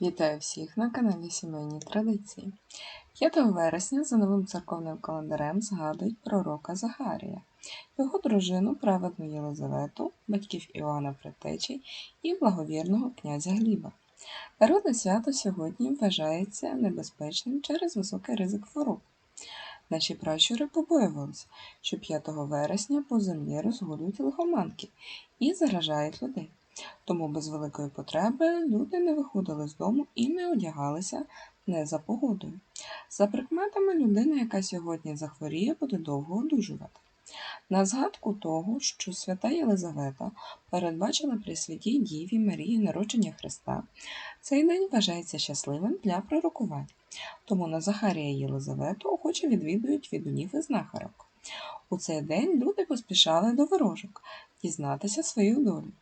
Вітаю всіх на каналі Сімейні Традиції. 5 вересня за новим церковним календарем згадують пророка Захарія, його дружину праведну Єлизавету, батьків Іоанна Предтечі і благовірного князя Гліба. Народне свято сьогодні вважається небезпечним через високий ризик хвороб. Наші пращури побоювалися, що 5 вересня по землі розгулюють лихоманки і заражають людей. Тому без великої потреби люди не виходили з дому і не одягалися не за погодою. За прикметами, людина, яка сьогодні захворіє, буде довго одужувати. На згадку того, що свята Єлизавета передбачила при святій Діві Марії народження Христа, цей день вважається щасливим для пророкувань. Тому на Захарія і Єлизавету охоче відвідують відунів і знахарок. У цей день люди поспішали до ворожок дізнатися свою долю.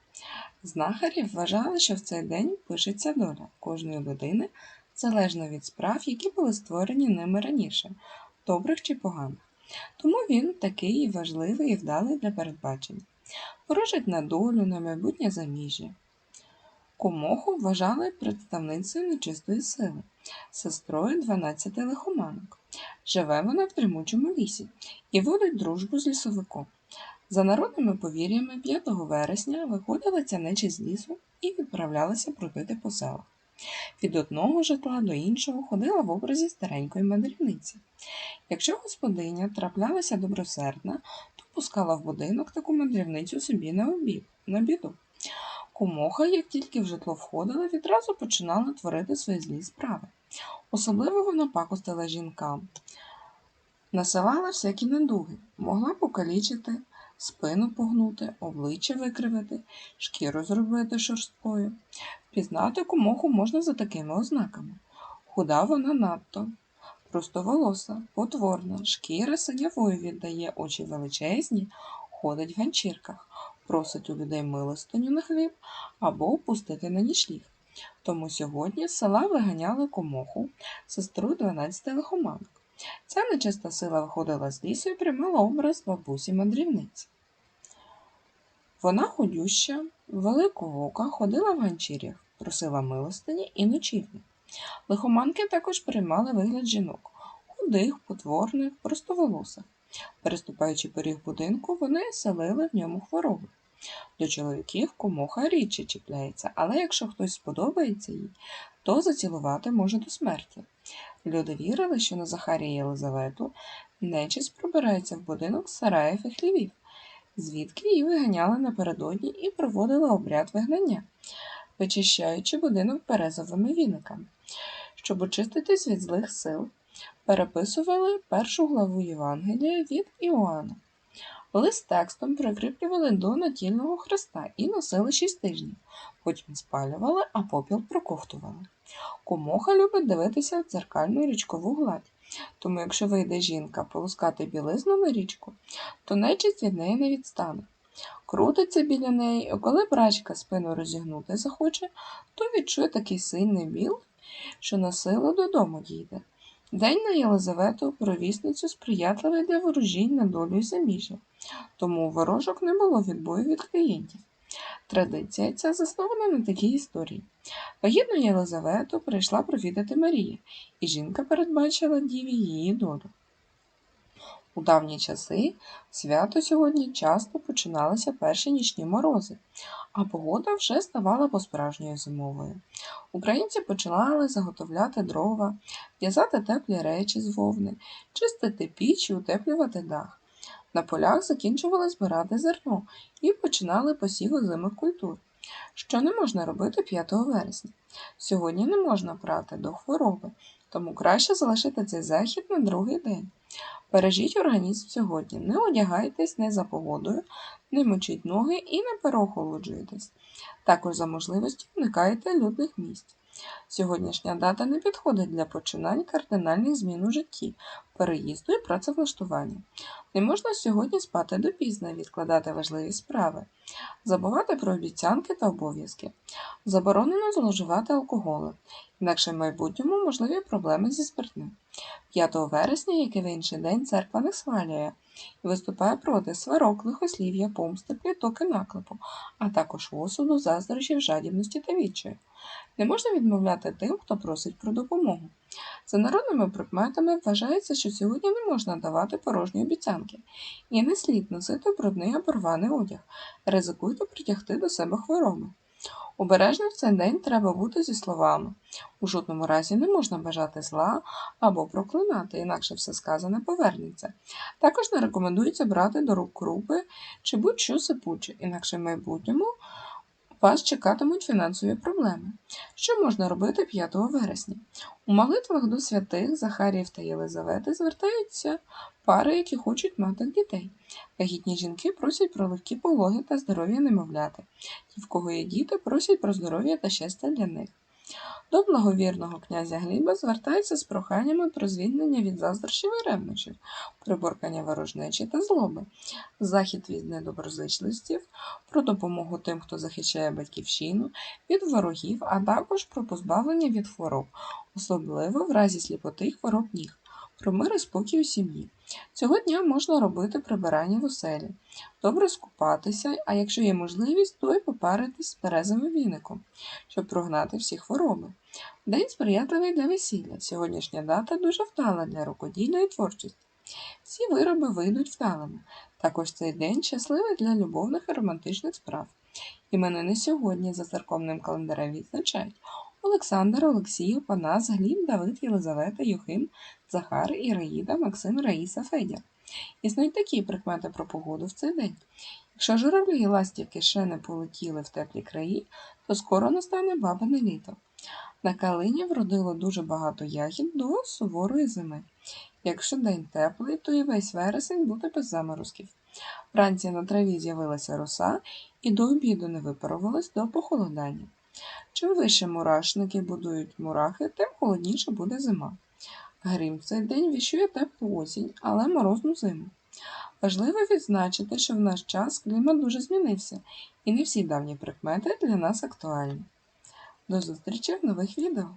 Знахарі вважали, що в цей день пишеться доля кожної людини залежно від справ, які були створені ними раніше, добрих чи поганих. Тому він такий важливий і вдалий для передбачення. Ворожить на долю, на майбутнє заміжжя. Комоху вважали представницею нечистої сили, сестрою 12 лихоманок. Живе вона в тримучому лісі і водить дружбу з лісовиком. За народними повір'ями 5 вересня виходила ця нечість з лісу і відправлялася бродити по селах. Від одного житла до іншого ходила в образі старенької мандрівниці. Якщо господиня траплялася добросердна, то пускала в будинок таку мандрівницю собі на обід, на біду. Кумоха, як тільки в житло входила, відразу починала творити свої злі справи. Особливо вона пакостила жінкам, насилала всякі недуги, могла покалічити, спину погнути, обличчя викривити, шкіру зробити шорсткою. Впізнати кумоху можна за такими ознаками. Худа вона надто, простоволоса, потворна, шкіра синявою віддає очі величезні, ходить в ганчірках, просить у людей милостиню на хліб або пустити на нічліг. Тому сьогодні з села виганяли комоху, сестру 12 лихоманок. Ця нечиста сила виходила з лісу і приймала образ бабусі мандрівниці. Вона ходюща, великого ока, ходила в ганчір'ях, просила милостині і ночівні. Лихоманки також приймали вигляд жінок худих, потворних, простоволосих. Переступаючи поріг будинку, вони селили в ньому хвороби. До чоловіків комуха рідше чіпляється, але якщо хтось сподобається їй, то зацілувати може до смерті. Люди вірили, що на Захарія Єлизавету нечість пробирається в будинок сараїв і хлівів, звідки її виганяли напередодні і проводили обряд вигнання, вичищаючи будинок березовими віниками. Щоб очиститись від злих сил, переписували першу главу Євангелія від Іоанна. Лист текстом прикріплювали до натільного хреста і носили шість тижнів, потім спалювали, а попіл проковтували. Комоха любить дивитися в дзеркальну річкову гладь, тому якщо вийде жінка полоскати білизну на річку, то нечисть від неї не відстане. Крутиться біля неї, і коли брачка спину розігнути захоче, то відчує такий сильний біл, що на силу додому дійде. День на Єлизавету провісницю сприятливий для ворожінь на долю й заміжжя, тому у ворожок не було відбою від клієнтів. Традиція ця заснована на такій історії. Вагітну Єлизавету прийшла провідати Марія, і жінка передбачила діві її долю. У давні часи свято сьогодні часто починалися перші нічні морози, а погода вже ставала по-справжньою зимовою. Українці починали заготовляти дрова, в'язати теплі речі з вовни, чистити піч і утеплювати дах. На полях закінчували збирати зерно і починали посів озимих культур, що не можна робити 5 вересня. Сьогодні не можна прати до хвороби, тому краще залишити цей захід на другий день. Бережіть організм сьогодні, не одягайтесь не за погодою, не мочіть ноги і не переохолоджуйтесь. Також за можливості уникайте людних місць. Сьогоднішня дата не підходить для починань кардинальних змін у житті, переїзду і працевлаштування. Не можна сьогодні спати допізно, відкладати важливі справи, забувати про обіцянки та обов'язки. Заборонено зловживати алкоголем, інакше в майбутньому можливі проблеми зі спиртним. 5 вересня, як і в інший день, церква не схвалює і виступає проти сварок, лихослів'я, помсти, пліток наклепу, а також осуду, заздрощів, жадібності та відчаю. Не можна відмовляти тим, хто просить про допомогу. За народними прикметами вважається, що сьогодні не можна давати порожні обіцянки, і не слід носити брудний або рваний одяг, ризикуйте притягти до себе хвороби. Обережним в цей день треба бути зі словами. У жодному разі не можна бажати зла або проклинати, інакше все сказане повернеться. Також не рекомендується брати до рук крупи чи будь-що сипуче, інакше в майбутньому вас чекатимуть фінансові проблеми. Що можна робити 5 вересня? У молитвах до святих Захаріїв та Єлизавети звертаються пари, які хочуть мати дітей. Вагітні жінки просять про легкі пологи та здоров'я немовляти. Ті, в кого є діти, просять про здоров'я та щастя для них. До благовірного князя Гліба звертаються з проханнями про звільнення від заздрощів і ревнощів, приборкання ворожнечі та злоби, захід від недоброзичливців, про допомогу тим, хто захищає батьківщину, від ворогів, а також про позбавлення від хвороб, особливо в разі сліпоти й хвороб ніг, про мир і спокій у сім'ї. Цього дня можна робити прибирання в оселі, добре скупатися, а якщо є можливість, то й попаритись з березовим віником, щоб прогнати всі хвороби. День сприятливий для весілля. Сьогоднішня дата дуже вдала для рукоділля і творчості. Всі вироби вийдуть вдалими. Також цей день щасливий для любовних і романтичних справ. Іменини сьогодні за церковним календарем відзначають Олександр, Олексій, Панас, Гліб, Давид, Єлизавета, Юхим, Захар, Іраїда, Максим, Раїса, Федя. Існують такі прикмети про погоду в цей день. Якщо журавлі і ластівки ще не полетіли в теплі краї, то скоро настане бабине літо. На калині вродило дуже багато ягід до суворої зими. Якщо день теплий, то і весь вересень буде без заморозків. Вранці на траві з'явилася роса і до обіду не випарувалась до похолодання. Чим вище мурашники будують мурахи, тим холодніше буде зима. Грім в цей день віщує теплу осінь, але морозну зиму. Важливо відзначити, що в наш час клімат дуже змінився, і не всі давні прикмети для нас актуальні. До зустрічі в нових відео!